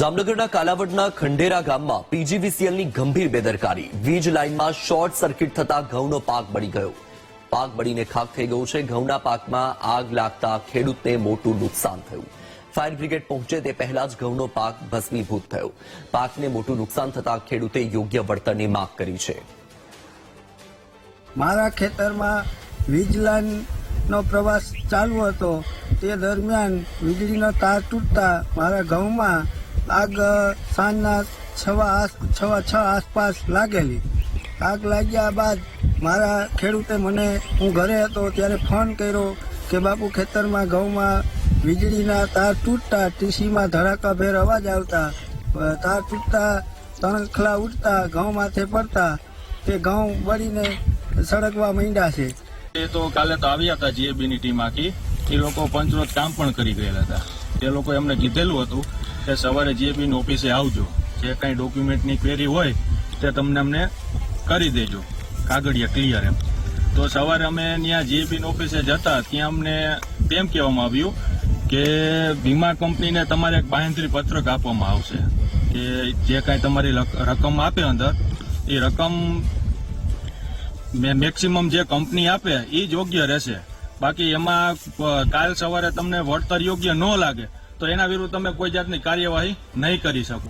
જામનગરના કાલાવડના ખંડેરા ગામમાં પીજીવીસીએલની ગંભીર બેદરકારી. વીજ લાઇનમાં શોર્ટ સર્કિટ થતા ઘઉંનો પાક બળી ગયો. પાક બળીને ખાક થઈ ગયો છે. ઘઉંના પાકમાં આગ લાગતા ખેડૂતને મોટું નુકસાન થયું. ફાયર બ્રિગેડ પહોંચે તે પહેલા જ ઘઉંનો પાક ભસ્મીભૂત થયો. પાકને મોટું નુકસાન થતા ખેડૂતે યોગ્ય વળતરની માંગ કરી છે. મારા ખેતરમાં વીજ લાઇનનો પ્રવાસ ચાલુ હતો. તે દરમિયાન વીજળીનો તાર તૂટતા મારા ઘઉંમાં આગ સાંજના છવા છવા છ આસપાસ લાગેલી. આગ લાગ્યા બાદ મારા ખેડૂતે મને, હું ઘરે હતો ત્યારે ફોન કર્યો કે બાપુ ખેતરમાં ઘઉંમાં વીજળીના તાર તૂટતા ટીસીમાં ધડાકાભેર અવાજ આવતા તાર તૂટતા તણખલા ઉઠતા ઘઉં માથે પડતા, તે ઘઉં બળીને સળગવા માંડ્યા છે. એ તો કાલે તો આવ્યા હતા જીએબી ની ટીમ આખી. એ લોકો પંચરોજ કામ પણ કરી ગયેલા હતા. તે લોકો એમને કીધેલું હતું કે સવારે જે ની ઓફિસે આવજો, જે કાંઈ ડોક્યુમેન્ટની ક્વેરી હોય તે તમને અમને કરી દેજો, કાગળિયા ક્લિયર એમ. તો સવારે અમે ત્યાં જે ની ઓફિસે જતા, ત્યાં અમને તેમ કહેવામાં આવ્યું કે વીમા કંપનીને તમારે એક બાંહેધરી પત્રક આપવામાં આવશે, કે જે કાંઈ તમારી રકમ આપે અંદર, એ રકમ મેક્સિમમ જે કંપની આપે એ જ યોગ્ય રહેશે. બાકી એમાં કાલ સવારે તમને વળતર યોગ્ય ન લાગે, તો એના વિરુદ્ધ તમે કોઈ જાતની કાર્યવાહી નહીં કરી શકો.